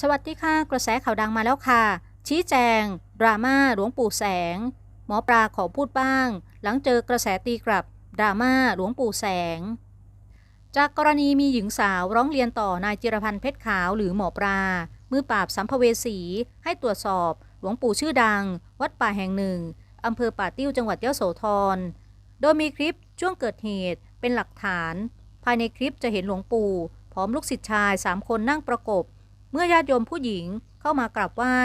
สวัสดีค่ะ กระแสข่าวดังมาแล้วค่ะ ชี้แจง ดราม่าหลวงปู่แสง หมอปลาขอพูดบ้าง หลังเจอกระแสตีกลับ ดราม่าหลวงปู่แสง จากกรณีมีหญิงสาวร้องเรียนต่อนายจิรพันธ์เพชรขาวหรือหมอปลา มือปราบสัมภเวสี ให้ตรวจสอบ หลวงปู่ชื่อดัง วัดป่าแห่งหนึ่งอำเภอป่าติ้วจังหวัดยะโสธร โดยมีคลิปช่วงเกิดเหตุเป็นหลักฐาน ภายในคลิปจะเห็นหลวงปู่พร้อมลูกศิษย์ชายสามคนนั่งประกบ เมื่อญาติโยมผู้หญิงเข้ามากราบไหว้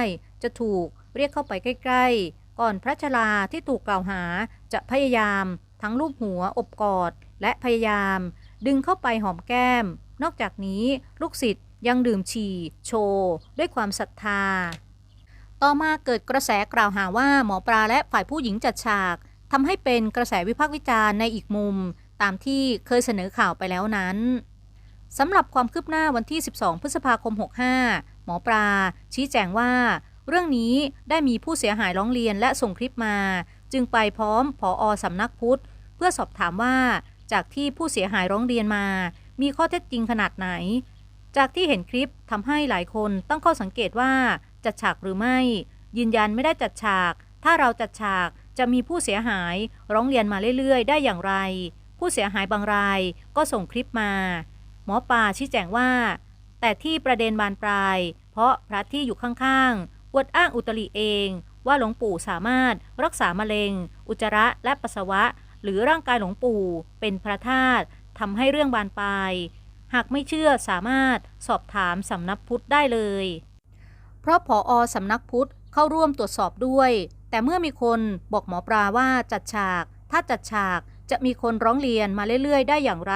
จะถูกเรียกเข้าไปใกล้ ๆ ก่อนพระชราที่ถูกกล่าวหาจะพยายาม ทั้งรูปหัวอบกอด และพยายาม ดึงเข้าไปหอมแก้ม นอกจากนี้ลูกศิษย์ยังดื่มฉี่ โชว์ด้วยความศรัทธา ต่อมาเกิดกระแสกล่าวหาว่าหมอปลาและฝ่ายผู้หญิงจัดฉากทำให้เป็นกระแสวิพากษ์วิจารณ์ในอีกมุม ตามที่เคยเสนอข่าวไปแล้วนั้น สำหรับความคืบหน้าวันที่ 12 พฤษภาคม 65 หมอปลา ชี้แจงว่า เรื่องนี้ได้มีผู้เสียหายร้องเรียนและส่งคลิปมา จึงไปพร้อมผออสำนักพุทธ เพื่อสอบถามว่า จากที่ผู้เสียหายร้องเรียนมา มีข้อเท็จจริงขนาดไหน จากที่เห็นคลิปทำให้หลายคนตั้งข้อสังเกตว่าจัดฉากหรือไม่ ยืนยันไม่ได้จัดฉาก ถ้าเราจัดฉากจะมีผู้เสียหายร้องเรียนมาเรื่อยๆ ได้อย่างไร ผู้เสียหายบางรายก็ส่งคลิปมา มอปลาชี้แจงว่า แต่ที่ประเด็นบานปลาย เพราะพระที่อยู่ข้างๆอวดอ้างอุตริเอง ว่าหลวงปู่สามารถรักษามะเร็ง อุจจาระและปัสสาวะ หรือร่างกายหลวงปู่ เป็นพระธาตุทำให้เรื่องบานปลาย หากไม่เชื่อสามารถสอบถามสำนักพุทธได้เลย เพราะผออสำนักพุทธเข้าร่วมตรวจสอบด้วย แต่เมื่อมีคนบอกหมอปลาว่าจัดฉาก ถ้าจัดฉากจะมีคนร้องเรียนมาเรื่อยๆ ได้อย่างไร